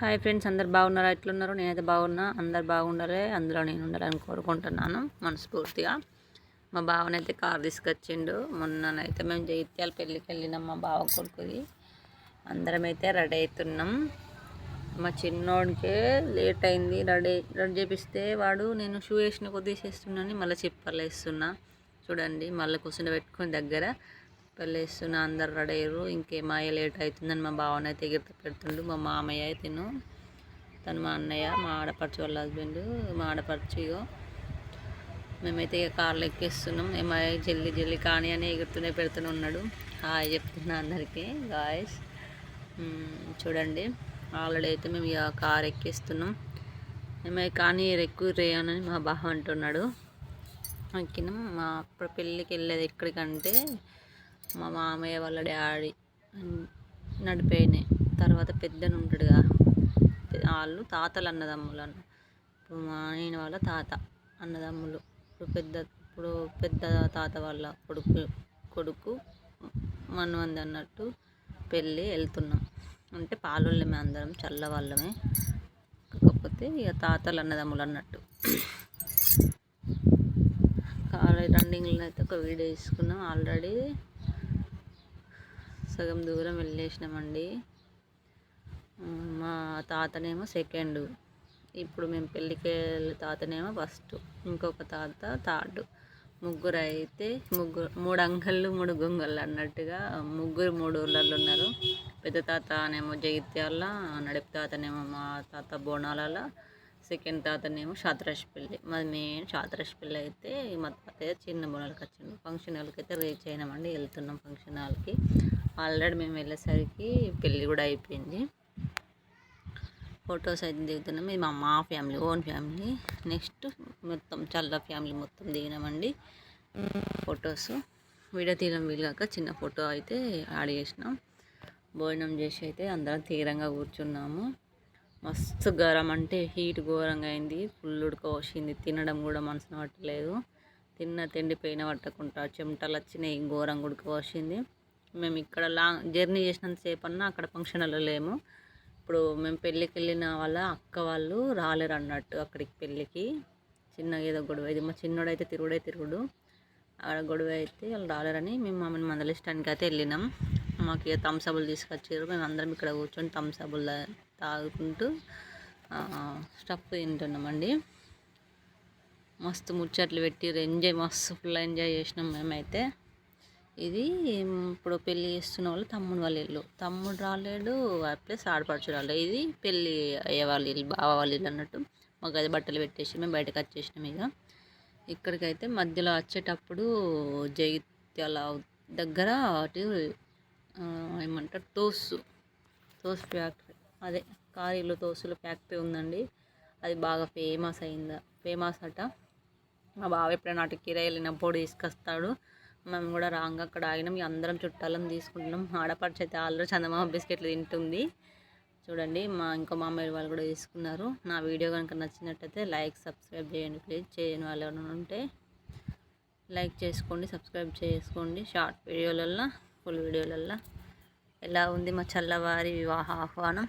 Hi friends అందరు బాగున్నారా? ఎట్లున్నారు? నేనైతే బాగున్నా. అందరు బాగుండాలి. అందులో నేను ఉండాలని కోరుకుంటున్నాను మనస్ఫూర్తిగా. మా బావనైతే కార్ తీసుకొచ్చిండు. మొన్ననైతే మేము జైత్యాలు పెళ్ళికి వెళ్ళినాం మా బావ కొడుకుది. అందరం అయితే రెడీ అవుతున్నాం మా చిన్నోడికే లేట్ అయింది రెడీ రెడీ చేపిస్తే వాడు నేను షూ వేసిన కొద్దిసేస్తున్నాను మళ్ళీ చెప్పలు వేస్తున్నా చూడండి మళ్ళీ కూర్చుని పెట్టుకుని దగ్గర. పెళ్ళేస్తున్నా అందరు రెడీ అయ్యారు. ఇంకేమాయ లేట్ అవుతుందని మా బావన అయితే ఎగిరి పెడుతుండు మా మామయ్య తిను తను మా అన్నయ్య మా ఆడపడుచు వాళ్ళ హస్బెండ్ మా ఆడపడుచు మేమైతే ఇక కార్లు ఎక్కిస్తున్నాం. ఏమయ్య జల్లి జల్లి కానీ అని ఎగురుతూనే పెడుతూనే ఉన్నాడు. హాయ్ చెప్తున్నా అందరికీ గాయస్ చూడండి. ఆల్రెడీ అయితే మేము ఇక కార్ ఎక్కిస్తున్నాం. ఏమై కానీ ఎక్కువ రేయనని మా బావ అంటున్నాడు. ఎక్కినాం. మా అప్పుడు పెళ్ళికి వెళ్ళేది ఎక్కడికంటే మా మామయ్య వాళ్ళ డాడీ నడిపోయినాయి తర్వాత పెద్దను ఉంటాడుగా వాళ్ళు తాతలు అన్నదమ్ములు అన్న. ఇప్పుడు మా ఆయన వాళ్ళ తాత అన్నదమ్ములు. ఇప్పుడు పెద్ద ఇప్పుడు పెద్ద తాత వాళ్ళ కొడుకు కొడుకు మనవంది అన్నట్టు పెళ్ళి వెళ్తున్నాం. అంటే పాలోళ్ళమే అందరం చల్ల వాళ్ళమే కాకపోతే ఇక తాతలు అన్నదమ్ములు అన్నట్టు. కాలేజ్ రన్నింగ్లో అయితే ఒక వీడియో తీసుకున్నాం. ఆల్రెడీ సగం దూరం వెళ్ళేసినామండి. మా తాతనేమో సెకండ్ ఇప్పుడు మేము పెళ్ళికి వెళ్ళే తాతనేమో ఫస్ట్ ఇంకొక తాత థర్డ్ ముగ్గురు అయితే ముగ్గురు మూడు అంగళ్ళు మూడు గొంగళ్ళు అన్నట్టుగా ముగ్గురు మూడు ఊళ్ళల్లో ఉన్నారు. పెద్ద తాత అనేమో జగిత్యాల నడిపి తాతనేమో మా తాత బోనాలలో సెకండ్ తాతనేమో పెళ్ళి. మాది మెయిన్ పెళ్ళి అయితే మా తాతయ్య చిన్న బోనాలకు వచ్చింది ఫంక్షన్ హాల్కి అయితే రీచ్ అయినామండి వెళ్తున్నాం ఫంక్షన్ హాల్కి. ఆల్రెడీ మేము వెళ్ళేసరికి పెళ్ళి కూడా అయిపోయింది. ఫొటోస్ అయితే దిగుతున్నాం. ఇది మా మా ఫ్యామిలీ ఓన్ ఫ్యామిలీ నెక్స్ట్ మొత్తం చల్ల ఫ్యామిలీ మొత్తం దిగినామండి. ఫొటోస్ వీడియో తీయడం వీలుగాక చిన్న ఫోటో అయితే యాడ్ చేసినాం. భోజనం చేసి అయితే అందరం తీరంగా కూర్చున్నాము. మస్తు గరం అంటే హీట్ ఘోరంగా అయింది. ఫుల్ ఉడకపోసింది తినడం కూడా మనసున పట్టలేదు. తిన్న తిండి పైన పట్టకుండా చెమటలు వచ్చినాయి. ఘోరంగా ఉడకపోసింది మేము ఇక్కడ లాంగ్ జర్నీ చేసినంతసేపు అన్నా అక్కడ ఫంక్షన్లో లేము. ఇప్పుడు మేము పెళ్ళికి వెళ్ళిన వాళ్ళ అక్క వాళ్ళు రాలేరు అన్నట్టు అక్కడికి పెళ్ళికి. చిన్నగా ఏదో గొడవ ఇది మా చిన్నోడైతే తిరుగుడే తిరుగుడు. అక్కడ గొడవ అయితే వాళ్ళు రాలేరని మేము మమ్మల్ని మందలిష్టానికి అయితే వెళ్ళినాం. మాకు ఇక థమ్సబుల్ తీసుకొచ్చారు మేము అందరం ఇక్కడ కూర్చొని థమ్సబుల్ తాగుకుంటూ స్టఫ్ తింటున్నామండి. మస్తు ముచ్చట్లు పెట్టి ఎంజాయ్ మస్తు ఫుల్ ఎంజాయ్ చేసినాం మేమైతే. ఇది ఇప్పుడు పెళ్ళి చేస్తున్న వాళ్ళు తమ్ముడు వాళ్ళ ఇల్లు. తమ్ముడు రాలేడు ప్లస్ ఆడపడుచు రాలేదు ఇది పెళ్ళి అయ్యే వాళ్ళ ఇల్లు బావ వాళ్ళ ఇల్లు అన్నట్టు. మాకు అది బట్టలు పెట్టేసి మేము బయటకు వచ్చేసినాం ఇక. ఇక్కడికైతే మధ్యలో వచ్చేటప్పుడు జగిత్యాల దగ్గర అటు ఏమంటారు తోసు తోసు ఫ్యాక్టరీ అదే కారీలు తోసుల ఫ్యాక్టరీ ఉందండి. అది బాగా ఫేమస్ అయిందా. ఫేమస్ అట. మా బావ ఎప్పుడైనా అటు కిరాయి వెళ్ళినప్పుడు తీసుకొస్తాడు. మేము కూడా రాంగ్ అక్కడ ఆగినాం. అందరం చుట్టాలని తీసుకుంటున్నాం. ఆడపడిచి అయితే ఆల్రెడీ చందమామ బిస్కెట్లు తింటుంది. చూడండి మా ఇంకో మామయ్య వాళ్ళు కూడా తీసుకున్నారు. నా వీడియో కనుక నచ్చినట్టయితే లైక్ సబ్స్క్రైబ్ చేయండి ప్లీజ్ చేయని వాళ్ళు ఎవరైనా ఉంటే లైక్ చేసుకోండి సబ్స్క్రైబ్ చేసుకోండి. షార్ట్ వీడియోలల్లో ఫుల్ వీడియోలల్లో. ఎలా ఉంది మా చల్లవారి వివాహ ఆహ్వానం?